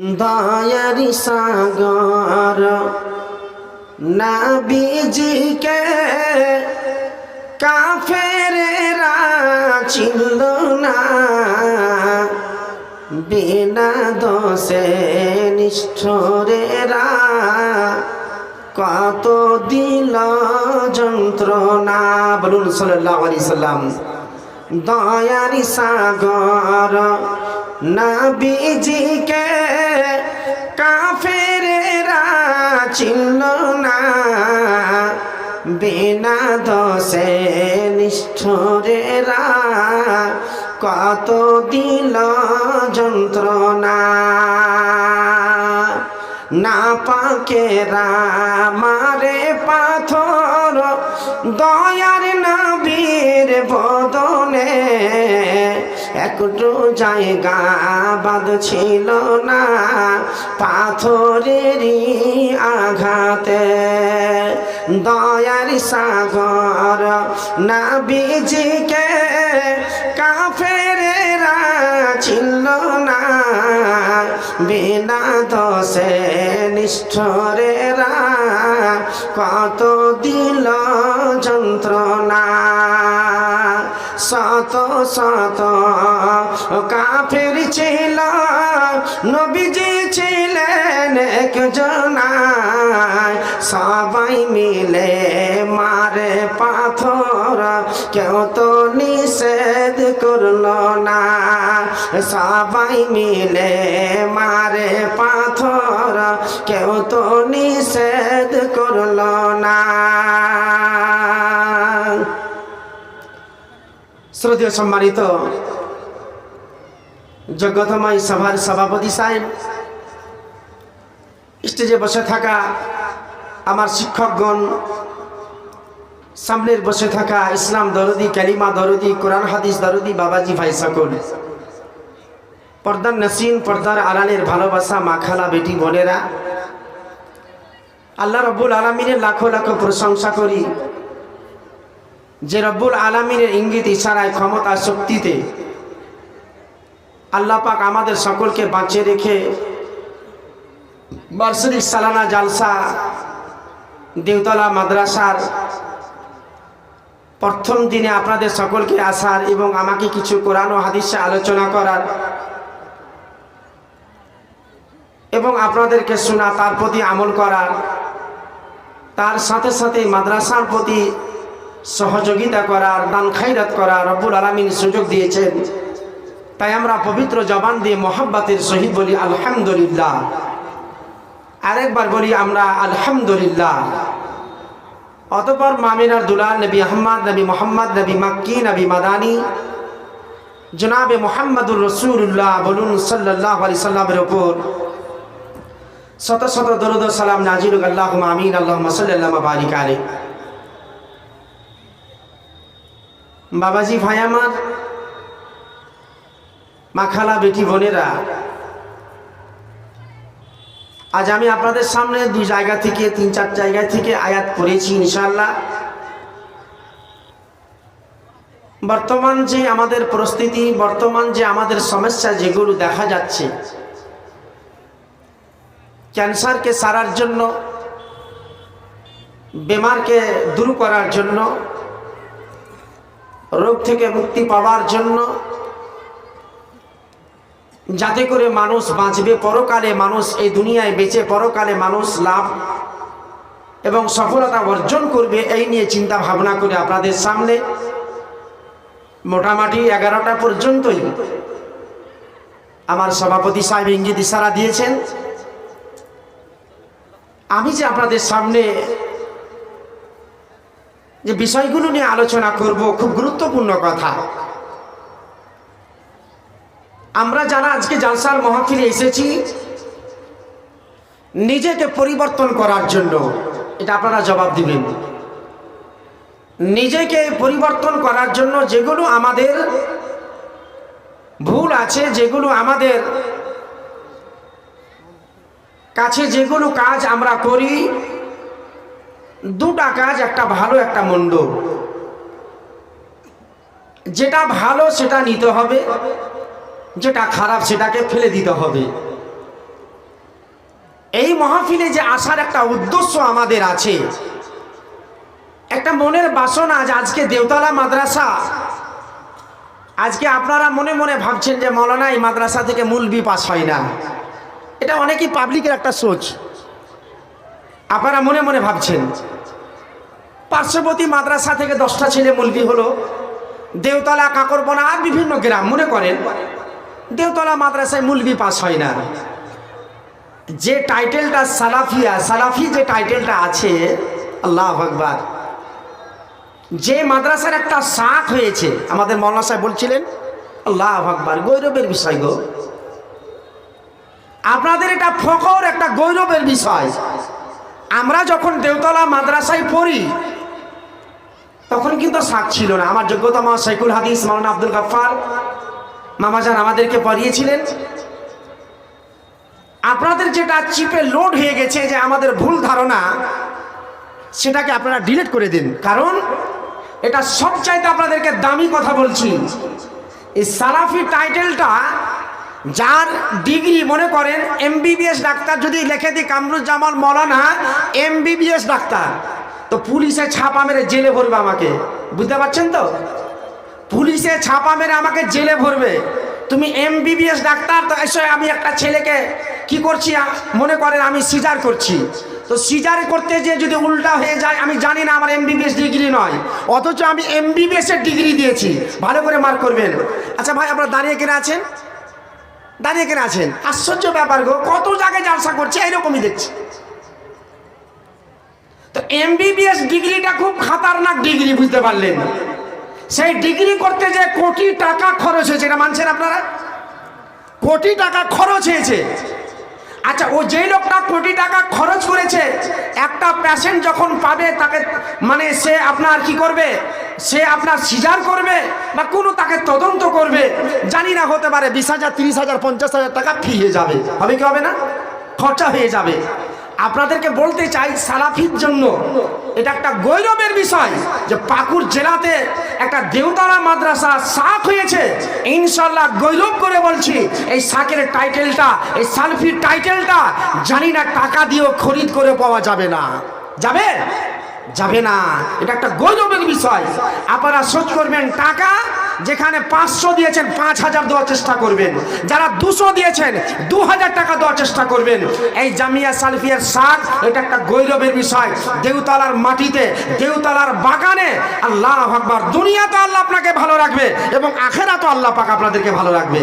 দয়ারি সাগর নাবিজিকে কাফেরেরা চিনল না বিনা দোষে নিষ্ঠরেরা কত দিল যন্ত্রণা বলুন সাল্লাহ আলি সাল্লাম দয়ারি সাগর নবীজিকে কাফেরেরা চিনল না। বিনা দোষে নিষ্ঠরেরা কত দিল যন্ত্রণা? না পাকেরা মারে পাথর, দয়ার নবীর বদনে। একটু জায়গা বাদ ছিল না পাথরেরই আঘাতে। দয়ার সাগর না নাবিজিকে কাফেরা ছিল না। বিনা দোষে নিষ্ঠরেরা কত দিল যন্ত্রণা। শত শত কাফের ছিল, নবীজি ছিলেন একজনায়। সবাই মিলে মারে পাথর, কেউ তো নিষেধ করল না। সবাই মিলে মারে পাথর। কেউ তো নিষেধ করল না। শ্রদ্ধেয় সম্মানিত যোগ্যতময় সভার সভাপতি সাহেব, স্টেজে বসে থাকা আমার শিক্ষকগণ, সামনের বসে থাকা ইসলাম দরদি, কালিমা দরদি, কোরআন হাদিস দরদি, বাবাজি ভাই সকল। পর্দার নাসিন, পর্দার আড়ালের ভালোবাসা মাখালা বেটি, বোনেরা। আল্লাহ রব্বুল আলমিনের লাখো লাখো প্রশংসা করি। যে রব্বুল আলমিনের ইঙ্গিত, ইশারায়, ক্ষমতা, শক্তিতে আল্লাহ পাক আমাদের সকলকে বাঁচিয়ে রেখে বার্ষিক সালানা জালসা দেওতলা মাদ্রাসার প্রথম দিনে আপনাদের সকলকে আসার এবং আমাকে কিছু কোরআন ও হাদিসে আলোচনা করার এবং আপনাদেরকে শোনা, তার প্রতি আমল করার তার সাথে সাথে মাদ্রাসার প্রতি সহযোগিতা করার দান খাইরাত করার রব্বুল আলমিন সুযোগ দিয়েছেন। তাই আমরা পবিত্র জবান দিয়ে মোহাব্বাতের সহিত বলি, আলহামদুলিল্লাহ। আরেকবার বলি, আমরা আলহামদুলিল্লাহ। অতপর মামিনার দুলাল নবী আহম্মদ নবী মোহাম্মদ, নবী মাক্কি, নবী মাদানী, জনাবে মোহাম্মদুর রসুল্লাহ বলুন সাল্লাহ আলি সাল্লামের ওপর শত শত দরুদ সালাম নাজির আল্লাহ আমিন আল্লাহ সাল্লাহ বারিক আলী বাবাজি, ভাই আমার মাখালা বেটি, বোনেরা, আজ আমি আপনাদের সামনে দুই জায়গা থেকে, তিন চার জায়গা থেকে আয়াত করেছি ইনশাল্লাহ বর্তমান যে আমাদের পরিস্থিতি, বর্তমান যে আমাদের সমস্যা যেগুলো দেখা যাচ্ছে ক্যান্সারকে সারার জন্য, বেমারকে দূর করার জন্য, রোগ থেকে মুক্তি পাওয়ার জন্য, যাতে করে মানুষ বাঁচবে, পরকালে মানুষ এই দুনিয়ায় বেঁচে, পরকালে মানুষ লাভ এবং সফলতা অর্জন করবে, এই নিয়ে চিন্তা ভাবনা করে আপনাদের সামনে মোটামুটি এগারোটা পর্যন্তই। আমার সভাপতি সাহেব ইঙ্গিত ইশারা দিয়েছেন। আমি যে আপনাদের সামনে যে বিষয়গুলো নিয়ে আলোচনা করব, খুব গুরুত্বপূর্ণ কথা। আমরা যারা আজকে জালসার মহাফিলে এসেছি, নিজেকে পরিবর্তন করার জন্য, এটা আপনারা জবাব দিবেন। নিজেকে পরিবর্তন করার জন্য যেগুলো আমাদের ভুল আছে, যেগুলো আমাদের কাছে যেগুলো কাজ আমরা করি, দুটা কাজ, একটা ভালো, একটা মন্দ। যেটা ভালো, সেটা নিতে হবে, যেটা খারাপ, সেটাকে ফেলে দিতে হবে। এই মহাফিলে যে আসার একটা উদ্দেশ্য আমাদের আছে, একটা মনের বাসনা আজ, আজকে দেওতলা মাদ্রাসা। আজকে আপনারা মনে মনে ভাবছেন যে, মৌলানা, এই মাদ্রাসা থেকে মূলবি পাস হয় না। এটা অনেকই পাবলিকের একটা সোচ। আপনারা মনে মনে ভাবছেন, পার্শ্ববর্তী মাদ্রাসা থেকে দশটা ছেলে মুলবি হলো, দেওতলা কাকরবনা আর বিভিন্ন গ্রাম, মনে করেন? দেওতলা মাদ্রাসায় মুলবি পাস হয় না। যে টাইটেলটা সালাফিয়া, সালাফি যে টাইটেলটা আছে, আল্লাহ ভগবান যে মাদ্রাসার একটা শাখ হয়েছে, আমাদের মৌলানা সাহেব বলছিলেন, আল্লাহ ভগবান গৌরবের বিষয় গো। আপনাদের এটা ফখর একটা গৌরবের বিষয়। আমরা যখন দেওতলা মাদ্রাসায় পড়ি, তখন কিন্তু শাক ছিল না। আমার যোগ্যতম সাইকুল হাদিস মাওলানা আব্দুল গাফার মামাজান আমাদেরকে পড়িয়েছিলেন। আপনাদের যেটা চিপে লোড হয়ে গেছে যে আমাদের ভুল ধারণা, সেটাকে আপনারা ডিলিট করে দিন। কারণ এটা সব চাইতে আপনাদেরকে দামি কথা বলছি। এই সালাফি টাইটেলটা যার ডিগ্রি মনে করেন এমবিবিএস ডাক্তার, যদি লিখে দিই কামরুজ্জামান মৌলানা, এমবিবিএস ডাক্তার, তো পুলিশে ছাপা মেরে জেলে ভরবে আমাকে। বুঝতে পারছেন তো? পুলিশে ছাপা মেরে আমাকে জেলে ভরবে। তুমি এমবিবিএস ডাক্তার, তো এসে, আমি একটা ছেলেকে কি করছি? মনে করেন আমি সিজার করছি। তো সিজার করতে যে যদি উল্টা হয়ে যায়, আমি জানি না আমার এমবিবিএস ডিগ্রি নয়। অথচ আমি এমবিবিএস এর ডিগ্রি দিয়েছি। ভালো করে মার্ক করবেন। আচ্ছা ভাই, আপনারা দাঁড়িয়ে কেনা আছেন? দাঁড়িয়ে কেন আছেন। আশ্চর্য ব্যাপার গো, কত জায়গায় জালসা করছে, এইরকমই দেখছি। তো এমবিবিএস ডিগ্রিটা খুব খাতারনাক ডিগ্রি, বুঝতে পারলেন। সেই ডিগ্রি করতে যে কোটি টাকা খরচ হয়েছে, এটা মানছেন আপনারা? কোটি টাকা খরচ হয়েছে। আচ্ছা ও যেই লোকটা কোটি টাকা খরচ করেছে, একটা প্যাশেন্ট যখন পাবে, তাকে মানে সে আপনার কি করবে? সে আপনার সিজার করবে বা কোনো তাকে তদন্ত করবে? জানি না, হতে পারে বিশ হাজার, তিরিশ হাজার, পঞ্চাশ হাজার টাকা ফি হয়ে যাবে। হবে কি হবে না? খরচা হয়ে যাবে। আপনাদেরকে বলতে চাই সালাফির জন্য। এটা একটা গৌরবের বিষয় যে পাকুড় জেলাতে একটা দেওতারা মাদ্রাসা শাক হয়েছে। ইনশাল্লাহ গৌরব করে বলছি, এই শাকের টাইটেলটা, এই সালফির টাইটেলটা জানি না টাকা দিয়েও খরিদ করে পাওয়া যাবে না। যাবে? যাবে না। এটা একটা গৌরবের বিষয়। আপনারা সোচ করবেন টাকা যেখানে পাঁচশো দিয়েছেন, পাঁচ হাজার দেওয়ার চেষ্টা করবেন। যারা দুশো দিয়েছেন, দু হাজার টাকা দেওয়ার চেষ্টা করবেন। এই জামিয়া সালফিয়ার শাক এটা একটা গৌরবের বিষয়। দেউতলার মাটিতে, দেউতলার বাগানে আল্লাহ আকবার। দুনিয়াতে আল্লাহ আপনাকে ভালো রাখবে এবং আখেরা তো আল্লাহ পাক আপনাদেরকে ভালো রাখবে।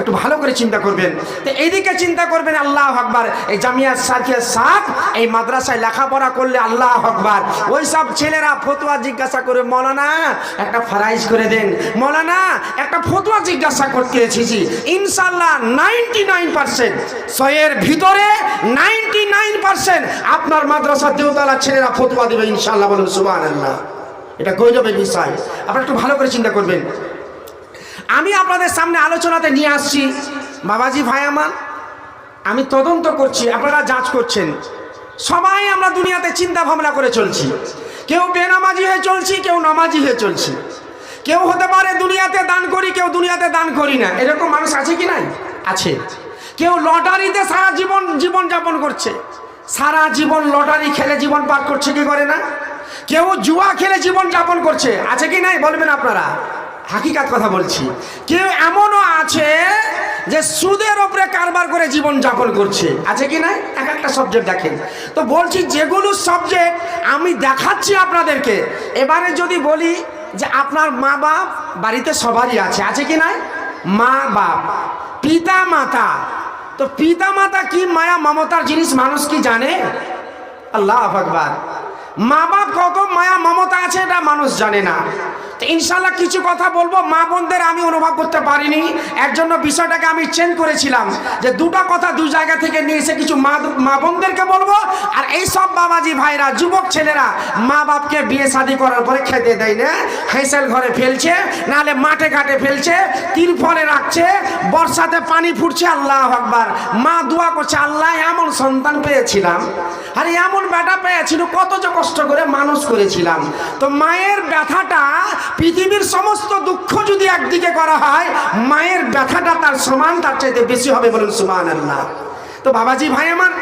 একটু ভালো করে চিন্তা করবেন। তো এইদিকে চিন্তা করবেন, আল্লাহ আকবার। এই জামিয়া সাকিয়া সাক এই মাদ্রাসায় লেখাপড়া করলে আল্লাহ আকবার। ওই সব ছেলেরা ফতুয়া জিজ্ঞাসা করে, মলানা, একটা ফারাইজ করে দেন। মৌলানা একটা ফতুয়া জিজ্ঞাসা করতে এসেছি ইনশাল্লাহ নাইনটি নাইন পার্সেন্ট শয়ের ভিতরে নাইনটি নাইন পার্সেন্ট আপনার মাদ্রাসার দেওতলা ছেলেরা ফতুয়া দেবে ইনশাল্লাহ বলুন সুবাহ আল্লাহ এটা গৌরবের বিষয়? আপনারা একটু ভালো করে চিন্তা করবেন। আমি আপনাদের সামনে আলোচনাতে নিয়ে আসছি। বাবাজি ভাই আমার, আমি তদন্ত করছি, আপনারা যাচ করছেন। সবাই আমরা দুনিয়াতে চিন্তা ভাবনা করে চলছি। কেউ বেনামাজি হয়ে চলছি, কেউ নামাজি হয়ে চলছি। কেউ হতে পারে দুনিয়াতে দান করি, কেউ দুনিয়াতে দান করি না। এরকম মানুষ আছে কি নাই? আছে। কেউ লটারিতে সারা জীবন জীবন যাপন করছে। সারা জীবন লটারি খেলে জীবন পার করছে কি করে না? কেউ জুয়া খেলে জীবন যাপন করছে। আছে কি নাই? বলবেন আপনারা। হাকিকাত কথা বলছি। কেউ এমনও আছে যে সুদের ওপরে কারবার করে জীবন যাপন করছে। আছে কি না এক একটা সাবজেক্ট দেখেন। তো বলছি, যেগুলো সাবজেক্ট আমি দেখাচ্ছি আপনাদেরকে। এবারে যদি বলি যে আপনার মা বাপ বাড়িতে সবারই আছে। আছে কি নাই? মা বাপ। পিতা মাতা। তো পিতা মাতা কি মায়া মমতার জিনিস মানুষ কি জানে? আল্লাহ আকবার। মা বাপ কত মায়া মমতা আছে এটা মানুষ জানে না। তো ইনশাল্লাহ কিছু কথা বলব। মা বোনদের আমি অনুভব করতে পারিনি। এর জন্য বিষয়টাকে আমি চেঞ্জ করেছিলাম যে দুটো কথা দু জায়গা থেকে নিয়ে এসে কিছু মা মা বোনদেরকে বলব। আর এই সব বাবাজি ভাইরা, যুবক ছেলেরা মা বাপকে বিয়ে শাদি করার পরে খেতে দেয় না। হেসেল ঘরে ফেলছে, নাহলে মাঠে ঘাটে ফেলছে তিরফলে রাখছে, বর্ষাতে পানি ফুটছে, আল্লাহ আকবার। মা দোয়া করছে, আল্লাহ এমন সন্তান পেয়েছিলাম। আর এমন বেটা পেয়েছিল, কত যে কষ্ট করে মানুষ করেছিলাম। তো মায়ের ব্যথাটা পৃথিবীর সমস্ত দুঃখ যদি একদিকে করা হয়, মায়ের ব্যথাটা তার সমান, তার চাইতে বেশি হবে বলুন সুমান আল্লাহ তো বাবাজি, ভাই আমার,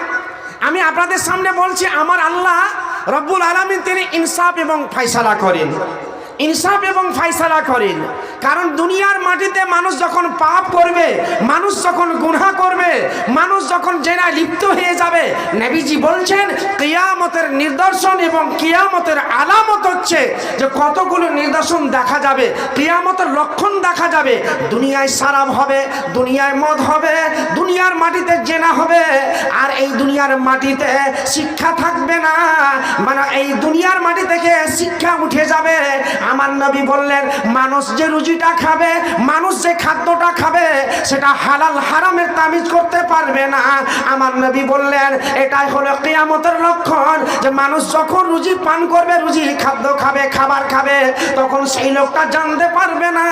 আমি আপনাদের সামনে বলছি, আমার আল্লাহ রব্বুল আলমিন তিনি ইনসাফ এবং ফাইসালা করেন। ইনসাফ এবং ফাইসালা করেন। কারণ দুনিয়ার মাটিতে মানুষ যখন পাপ করবে, মানুষ যখন গুনহা করবে, মানুষ যখন জেনায় লিপ্ত হয়ে যাবে, নেবিজি বলছেন, কিয়ামতের নিদর্শন এবং কিয়ামতের আলামত হচ্ছে যে কতগুলো নিদর্শন দেখা যাবে, কিয়ামতের লক্ষণ দেখা যাবে। দুনিয়ায় সারাম হবে, দুনিয়ায় মদ হবে, দুনিয়ার মাটিতে জেনা হবে, আর এই দুনিয়ার মাটিতে শিক্ষা থাকবে না। মানে এই দুনিয়ার মাটি থেকে শিক্ষা উঠে যাবে। আমার নবী বললেন, মানুষ যে রুজিটা খাবে, মানুষ যে খাদ্যটা খাবে, সেটা হালাল হারামের তামিজ করতে পারবে না। আমার নবী বললেন, এটাই হলো কেয়ামতের লক্ষণ। যে মানুষ যখন রুজি পান করবে, রুজি খাদ্য খাবে, খাবার খাবে, তখন সেই লোকটা জানতে পারবে না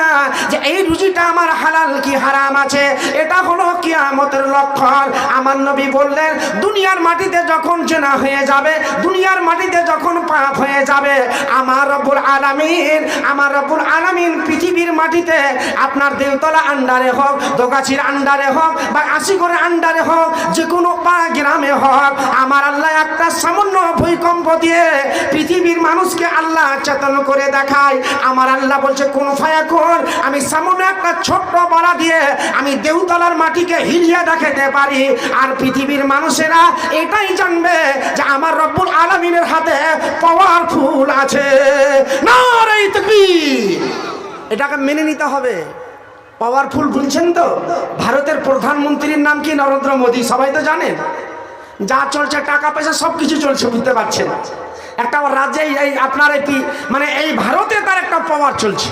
যে এই রুজিটা আমার হালাল কি হারাম আছে। এটা হলো কি কিয়ামতের লক্ষণ। আমার নবী বললেন, দুনিয়ার মাটিতে যখন চেনা হয়ে যাবে, দুনিয়ার মাটিতে যখন পাপ হয়ে যাবে, আমার রব্বুল আলামিন, আমার রব্বুল আলামিন পৃথিবীর মাটিতে আপনার দেওতলা আন্ডারে হোক, দোগাছির আন্ডারে হোক, বা আশিগড়ের আন্ডারে হোক, যে কোনো পা গ্রামে হোক, আমার আল্লাহ একটা সামান্য ভূমিকম্প দিয়ে পৃথিবীর মানুষকে আল্লাহ চেতন করে দেখায়। আমার আল্লাহ বলছে, কোন ফায়া কর, আমি সামনে একটা ছোট্ট বাড়া দিয়ে আমি দেউতলার মাটিকে হিলিয়ে দেখাতে পারি। আর পৃথিবীর মানুষেরা এটাই জানবে যে আমার রব্বুল আলমিনের হাতে পাওয়ারফুল আছে। না রে। এটাকে মেনে নিতে হবে। পাওয়ারফুল বুঝছেন তো? ভারতের প্রধানমন্ত্রীর নাম কি নরেন্দ্র মোদী? সবাই তো জানেন। যা চলছে, টাকা, পয়সা সব কিছু চলছে, বুঝতে পারছেন? একটা রাজ্যে এই আপনার এই মানে এই ভারতে তার একটা পাওয়ার চলছে।